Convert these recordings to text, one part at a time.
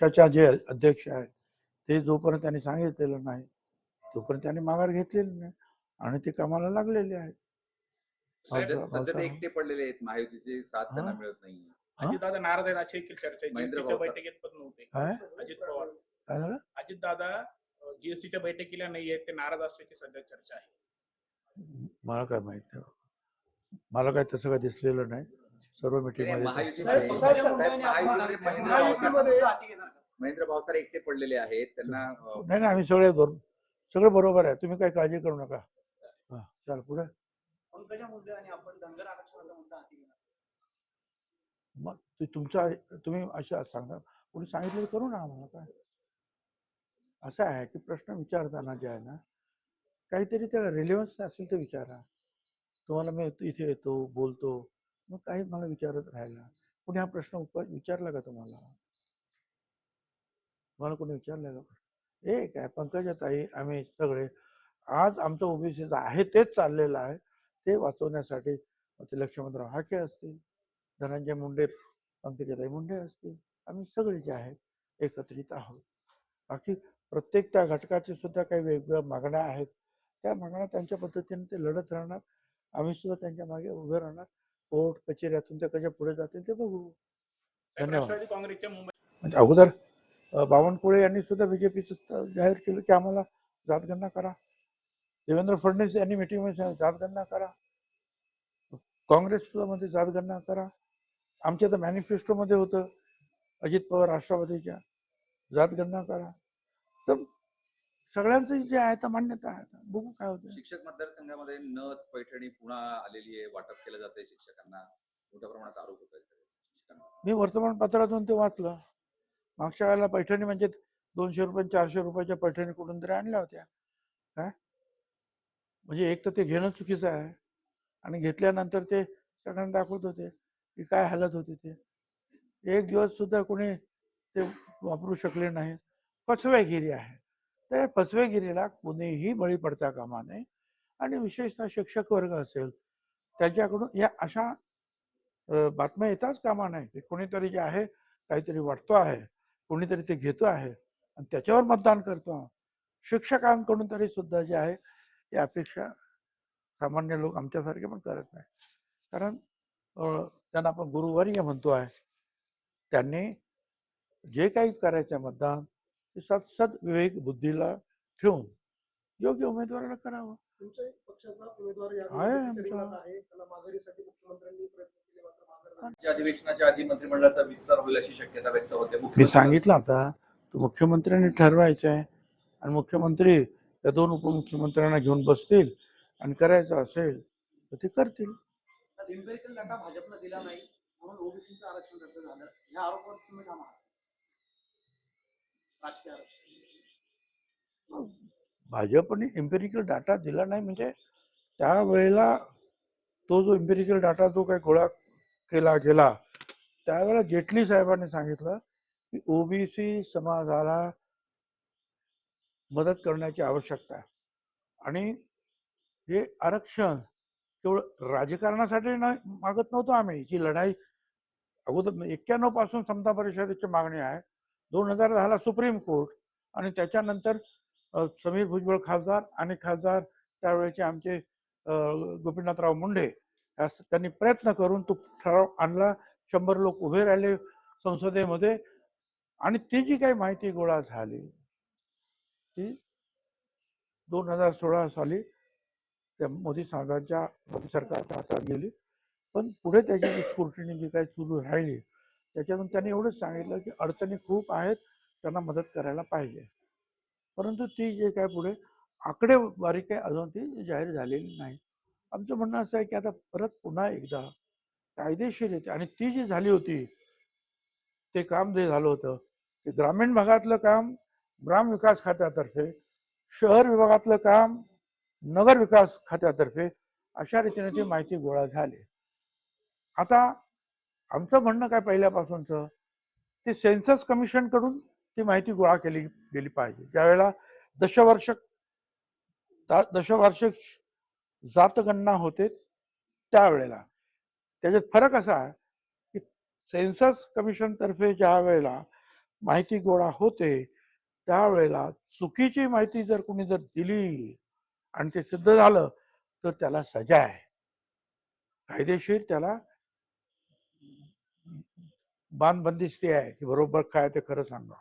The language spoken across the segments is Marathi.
पक्षाच्या जे अध्यक्ष आहेत ते जोपर्यंत त्यांनी सांगितलेलं नाही तोपर्यंत त्यांनी माघार घेतलेली नाही आणि ते कामाला लागलेले आहेत. एकटे पडलेले आहेत महायुतीची साथ त्यांना हा? मिळत नाही? अजितदादा नाराज आहेत अशी एक चर्चा आहे. जीएसटीच्या बैठकीत पण नव्हते. काय? अजित पवार. काय झालं? अजितदादा जीएसटीच्या बैठकीला नाही आहेत ते नाराज असल्याची सध्या चर्चा आहे. मला काय माहीत मला काय तसं काय दिसलेलं नाही. सर्व मिटिंग महायुतीचे साहेब, साहेब, महायुतीमध्ये महेंद्र महेंद्र भावसार एकटे पडलेले आहेत. त्यांना अं, नाही नाही आम्ही सगळे बरोबर सगळं बरोबर आहे. तुम्ही काही काळजी करू नका. हा चाल पुढे. पंकजा मुंडे आणि आपण धनगर आरक्षणाचा मुद्दा हाती घेणार. मग ते तुमचा तुम्ही अशा सांगा. कोणी सांगितलं तर करू ना आम्हाला काय? असं आहे की प्रश्न विचारताना जे आहे ना काहीतरी त्याला रिलेव्हन्स असेल तर विचारा. तुम्हाला मी इथे येतो बोलतो. मग काही मला विचारत राहिला कोणी हा प्रश्न विचारला का तुम्हाला? तुम्हाला कोणी विचारला का? ए काय पंकजा ताई आम्ही सगळे आज आमचं ओबीसीचं आहे तेच चाललेलं आहे. ते वाचवण्यासाठी ते लक्ष्मणराव हाके असतील धनंजय मुंडे पंकजाताई मुंडे असतील. आम्ही सगळे जे आहेत एकत्रित आहोत. बाकी प्रत्येक त्या घटकाचे सुद्धा काही वेगवेगळ्या मागण्या आहेत. त्या मागण्या त्यांच्या पद्धतीने ते लढत राहणार. आम्ही सुद्धा त्यांच्या मागे उभे राहणार. कोर्ट कचेऱ्यातून ते कशा पुढे जातील ते बघू. धन्यवाद. काँग्रेसच्या म्हणजे अगोदर बावनकुळे यांनी सुद्धा बीजेपीचं जाहीर केलं की आम्हाला जातगणना करा. देवेंद्र फडणवीस यांनी मिटिंगमध्ये जातगणना करा. काँग्रेस मध्ये जातगणना करा. आमच्या तर मॅनिफेस्टोमध्ये होतं अजित पवार राष्ट्रवादीच्या. जातगणना करा. तर सगळ्यांचं जे आहे तर मान्यता आहे. बघू काय होतं शिक्षक मतदारसंघामध्ये नथ पैठणी पुन्हा आलेली आहे वाटप केलं जाते शिक्षकांना. मोठ्या प्रमाणात आरोप होत आहेत मी वर्तमानपत्रातून ते वाचलं. मागच्या वेळेला पैठणी म्हणजे दोनशे रुपये चारशे रुपयाच्या पैठणी कुठून तरी आणल्या होत्या. काय म्हणजे एक तर ते घेणं चुकीचं आहे. आणि घेतल्यानंतर ते सगळ्यांना दाखवत होते की काय हालत होती ते. एक दिवस सुद्धा कोणी ते वापरू शकले नाही फसवेगिरी आहे. त्या फसवेगिरीला कोणीही बळी पडता कामा नये. आणि विशेषतः शिक्षक वर्ग असेल त्याच्याकडून या अशा बातम्या येताच कामा नाही की कोणीतरी जे आहे काहीतरी वाटतो आहे कोणीतरी ते घेतो आहे आणि त्याच्यावर मतदान करतो. शिक्षकांकडून तरी सुद्धा जे आहे या अपेक्षा सामान्य लोक आमच्यासारखे पण करत नाही कारण त्यांना आपण गुरुवर्य म्हणतो आहे त्यांनी जे काही करायचं मतदान ते सद सद विवेक बुद्धीला ठेवून योग्य उमेदवाराला करावं. तुमच्या एक पक्षाचा उमेदवार या आहे निवडणुकीच्या आमचा. रिंगणात आहे. त्याला माघारीसाठी मुख्यमंत्र्यांनी प्रयत्न केले मात्र माघार झाली. या अधिवेशनाच्या आधी मंत्रिमंडळाचा विस्तार होईल अशी शक्यता व्यक्त होते. मी मुख्यमंत्री- सांगितलं आता तो मुख्यमंत्र्यांनी ठरवायचं आहे आणि मुख्यमंत्री त्या दोन उपमुख्यमंत्र्यांना घेऊन बसतील आणि करायचं असेल तर ते करतील. भाजपला दिला नाही म्हणून ओबीसीचं आरक्षण रद्द झालं. या आरोपावर तुम्ही का आहात राजकीय आरक्षण भाजपने एम्पेरिकल डाटा दिला नाही म्हणजे त्यावेळेला तो जो एम्पेरिकल डाटा जो काही गोळा केला गेला त्यावेळेला जेटली साहेबांनी सांगितलं की ओबीसी समाजाला मदत करण्याची आवश्यकता आहे. आणि हे आरक्षण केवळ राजकारणासाठी नाही मागत नव्हतो आम्ही. जी लढाई अगोदर एक्क्याण्णवपासून समता परिषदेची मागणी आहे दोन हजार दहाला सुप्रीम कोर्ट आणि त्याच्यानंतर समीर भुजबळ खासदार आणि खासदार त्यावेळेचे आमचे गोपीनाथराव मुंडे यास त्यांनी प्रयत्न करून तो ठराव आणला. शंभर लोक उभे राहिले संसदेमध्ये आणि ती जी काही माहिती गोळा झाली ती दोन हजार सोळा साली त्या मोदी साहेबांच्या मोदी सरकारच्या हातात गेली. पण पुढे त्याची जी स्क्रुटिनी जी काही सुरू राहिली त्याच्यातून त्यांनी एवढंच सांगितलं की अडचणी खूप आहेत त्यांना मदत करायला पाहिजे. परंतु ती जे काय पुढे आकडेवारी काय अजून ती जाहीर झालेली नाही. आमचं म्हणणं असं आहे की आता परत पुन्हा एकदा कायदेशीर येते आणि ती जी झाली होती ते काम जे झालं होतं ते ग्रामीण भागातलं काम ग्राम विकास खात्यातर्फे शहर विभागातलं काम नगर विकास खात्यातर्फे अशा रीतीने ती माहिती गोळा झाली. आता आमचं म्हणणं काय पहिल्यापासूनच? ते सेन्सस कमिशनकडून ती माहिती गोळा केली गेली पाहिजे. ज्यावेळेला दशवर्षक दा- दशवार्षिक जातगणना होते त्यावेळेला. त्याच्यात फरक असा आहे की सेन्सस कमिशन तर्फे ज्या वेळेला माहिती गोळा होते त्यावेळेला चुकीची माहिती जर कोणी जर दिली आणि ते सिद्ध झालं तर त्याला सजा आहे. कायदेशीर त्याला बांधबंदिस्ती आहे की बरोबर काय ते खरं सांगा.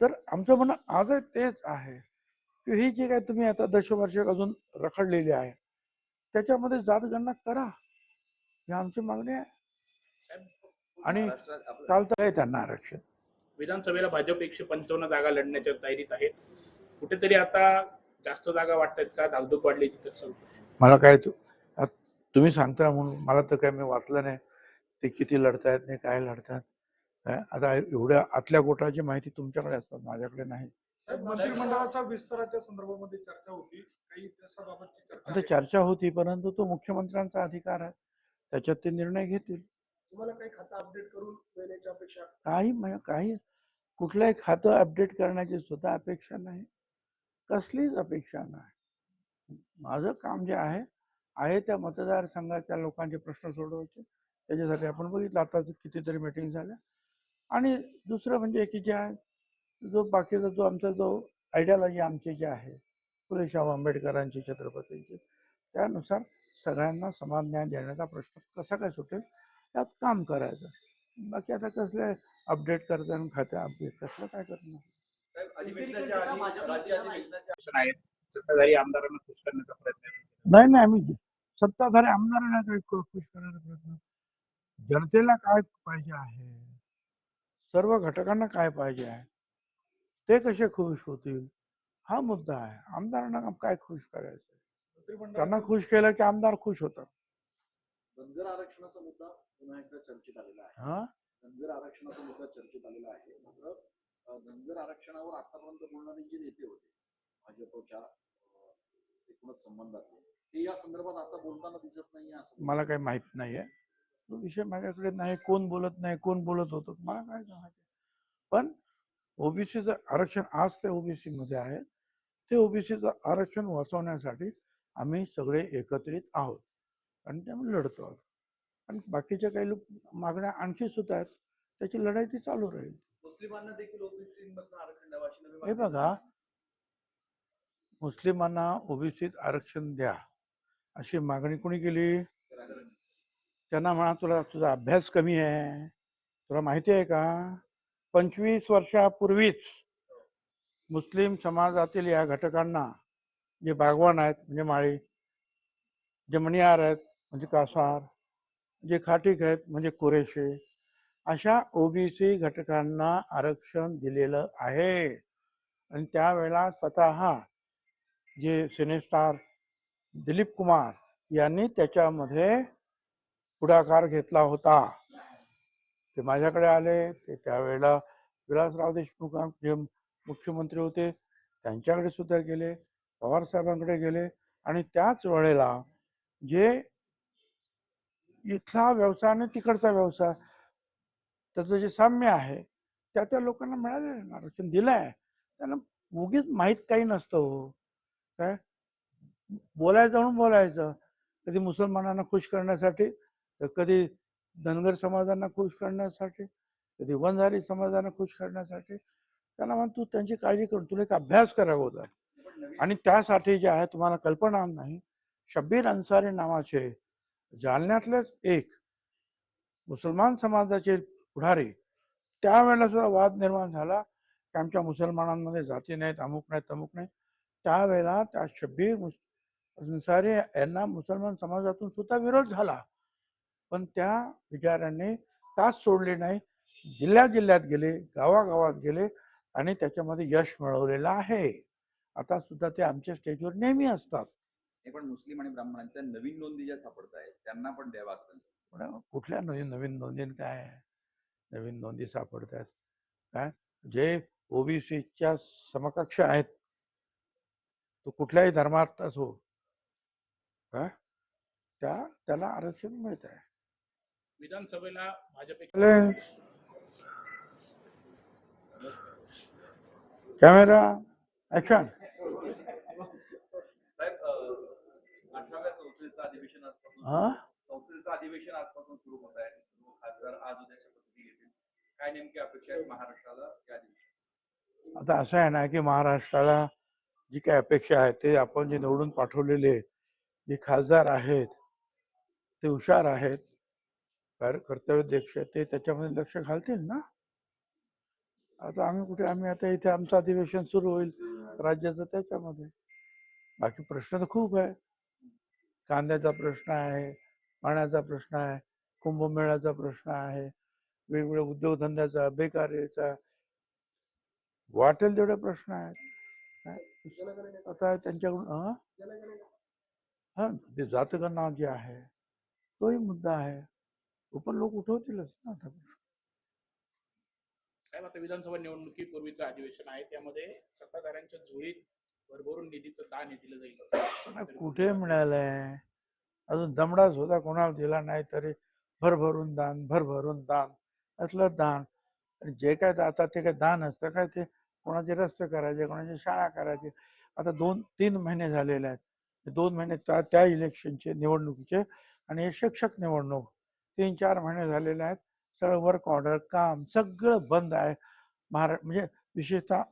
तर आमचं म्हणणं आजही तेच आहे की ही जी काय तुम्ही आता दशवर्षक अजून रखडलेली आहे त्याच्यामध्ये जातगणना करा. ही आमची मागणी आहे. आणि चालतं आहे त्यांना आरक्षण. विधानसभेला भाजप एकशे पंचावन्न जागा लढण्याच्या तयारीत आहेत. कुठेतरी आता जास्त जागा वाटतात का? धाकधूक वाढली तिथं. मला काय तुम्ही सांगता म्हणून मला तर काय मी वाचलं नाही. ते किती लढतायत नाही काय लढतात? आता एवढ्या आतल्या गोटाची माहिती तुमच्याकडे असतात माझ्याकडे नाही. मंत्रिमंडळाच्या विस्ताराच्या संदर्भामध्ये चर्चा होती. काही इतिहासाबाबतची चर्चा आता आहे. चर्चा होती परंतु तो मुख्यमंत्र्यांचा अधिकार आहे. त्याच्यात ते निर्णय घेतील. तुम्हाला काही खातं अपडेट करून देण्याची अपेक्षा काही काही कुठलंही खातं अपडेट करण्याची सुद्धा अपेक्षा नाही. कसलीच अपेक्षा नाही. माझं काम जे आहे आहे त्या मतदारसंघाच्या लोकांचे प्रश्न सोडवायचे. त्याच्यासाठी आपण बघितलं आता कितीतरी मिटिंग झाल्या. आणि दुसरं म्हणजे की जे आहे जो बाकीचा जो आमचा जो आयडियालॉजी आमची जी आहे फुले शाहू आंबेडकरांची छत्रपतींची त्यानुसार सगळ्यांना समान न्याय देण्याचा प्रश्न कसा काय सुटेल त्यात काम करायचं. बाकी आता कसले अपडेट करताना खात्या अपडेट कसलं काय करणार? सत्ताधारी आमदारांना खुश करण्याचा प्रयत्न. नाही नाही आम्ही सत्ताधारी आमदारांना काही खुश करण्याचा प्रयत्न जनतेला काय पाहिजे आहे? सर्व घटकांना काय पाहिजे आहे? ते कसे खुश होतील? हा मुद्दा आहे. आमदारांना काय खुश करायचं त्यांना खुश केलं की आमदार खुश होतात. धनगर आरक्षणाचा मुद्दा पुन्हा एकदा चर्चेत आलेला आहे. हा? धनगर आरक्षणाचा मुद्दा चर्चेत आलेला आहे. मात्र धनगर आरक्षणावर आतापर्यंत बोलणारे जे नेते होते भाजपच्या एकूणच संबंधातले ते या संदर्भात आता बोलताना दिसत नाही मला काही माहीत नाहीये. तो विषय माझ्याकडे नाही कोण बोलत नाही कोण बोलत होतं मला काय माहिती पण ओबीसीचं आरक्षण आज ते ओबीसी मध्ये आहे. ते ओबीसीचं आरक्षण वाचवण्यासाठी आम्ही सगळे एकत्रित आहोत. आणि त्यामुळे लढतो आहोत. आणि बाकीच्या काही लोक मागण्या आणखी सुद्धा आहेत. त्याची लढाई ती चालू राहील. मुस्लिमांना देखील ओबीसी हे बघा. मुस्लिमांना ओबीसीत आरक्षण द्या. अशी मागणी कोणी केली? त्यांना म्हणा तुला तुझा अभ्यास कमी आहे. तुला माहिती आहे का? पंचवीस वर्षापूर्वीच मुस्लिम समाजातील या घटकांना जे बागवान आहेत म्हणजे माळी जे मणियार आहेत म्हणजे कासार जे खाटीक आहेत म्हणजे कुरेशे अशा ओबीसी घटकांना आरक्षण दिलेलं आहे. आणि त्यावेळेला स्वतः जे सिनेस्टार दिलीप कुमार यांनी त्याच्यामध्ये पुढाकार घेतला होता. ते माझ्याकडे आले ते त्यावेळेला विलासराव देशमुख जे मुख्यमंत्री होते त्यांच्याकडे सुद्धा गेले पवार साहेबांकडे गेले आणि त्याच वेळेला जे इथला व्यवसाय आणि तिकडचा व्यवसाय त्याचं जे साम्य आहे त्या त्या लोकांना मिळालेलं आरक्षण दिलंय. त्यांना उगीच माहीत काही नसतं हो. काय? बोलायचं म्हणून बोलायचं. कधी मुसलमानांना खुश करण्यासाठी तर कधी धनगर समाजांना खुश करण्यासाठी कधी वंजारी समाजांना खुश करण्यासाठी त्यांना म्हण तू त्यांची काळजी करून तुला एक अभ्यास करावा होता. आणि त्यासाठी जे आहे तुम्हाला कल्पना नाही शब्बीर अन्सारी नावाचे जालन्यातलेच एक मुसलमान समाजाचे पुढारी त्यावेळेला सुद्धा वाद निर्माण झाला की आमच्या मुसलमानांमध्ये जाती नाहीत अमुक नाहीत तमुक नाही त्यावेळेला त्या शब्बीर मुस अन्सारी यांना मुसलमान समाजातून सुद्धा विरोध झाला. पण त्या विचारांनी तास सोडले नाही. जिल्ह्या जिल्ह्यात गेले गावागावात गेले आणि त्याच्यामध्ये यश मिळवलेलं आहे. आता सुद्धा ते आमच्या स्टेजवर नेहमी असतात. हे पण मुस्लिम आणि ब्राह्मणांच्या नवीन नोंदी ज्या सापडत आहेत त्यांना पण द्यावा कुठल्या नवीन नवीन नोंदीन काय? नवीन नोंदी सापडत आहेत काय? जे ओबीसीच्या समकक्ष आहेत. तो कुठल्याही धर्मात असो काय? त्या त्याला आरक्षण मिळत आहे विधानसभेला भाजप कॅमेरा ऍक्शन संसदेचं अधिवेशन आजपासून हा? सुरू होत आहे. खासदार आज उद्या शपथविधी घेतील काय नेमकी अपेक्षा आहे महाराष्ट्राला या दिवशी आता असं आहे ना की महाराष्ट्राला जी काही अपेक्षा आहे ते आपण जे निवडून पाठवलेले जे खासदार आहेत ते हुशार आहेत. कार्य- कर्तव्यदक्ष ते त्याच्यामध्ये लक्ष घालतील ना? आता आम्ही कुठे आम्ही आता इथे आमचं अधिवेशन सुरू होईल राज्याचं त्याच्यामध्ये. बाकी प्रश्न तर खूप आहे. कांद्याचा प्रश्न आहे पाण्याचा प्रश्न आहे कुंभमेळ्याचा प्रश्न आहे वेगवेगळ्या उद्योगधंद्याचा बेकारीचा. वाटेल तेवढे प्रश्न आहेत. आता त्यांच्याकडून हा ते जातगणना जे आहे तोही मुद्दा आहे. तो पण लोक उठवतीलच ना आता. साहेब आता विधानसभा निवडणुकीपूर्वीचं अधिवेशन आहे त्यामध्ये सत्ताधाऱ्यांच्या झोळीत भरभरून निधीचं दान हे दिलं जाईल. कुठे मिळालंय? अजून दमडा सुद्धा कोणाला दिला नाही तरी भरभरून दान भरभरून दान. असलं दान. आणि जे काय आता ते काय दान असतं काय ते कोणाचे रस्ते करायचे कोणाची शाळा करायची? आता दोन तीन महिने झालेले आहेत. दोन महिने त्या त्या इलेक्शनचे निवडणुकीचे आणि हे शिक्षक निवडणूक तीन चार महिने झालेले आहेत. सगळं वर्क ऑर्डर काम सगळं बंद आहे. महारा म्हणजे विशेषतः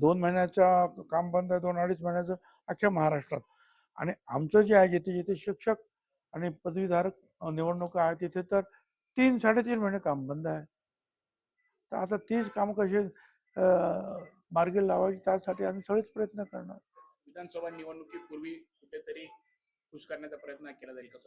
दोन महिन्याचं काम बंद आहे दोन अडीच महिन्याचं अख्ख्या महाराष्ट्रात. आणि आमचं जे आहे जिथे जिथे शिक्षक आणि पदवीधारक निवडणुका आहे तिथे तर तीन साडेतीन महिने काम बंद आहे. तर आता तीच काम कशी मार्गी लावायची त्यासाठी आम्ही सगळेच प्रयत्न करणार. विधानसभा निवडणुकीपूर्वी कुठेतरी खुश करण्याचा प्रयत्न केला जाईल कसं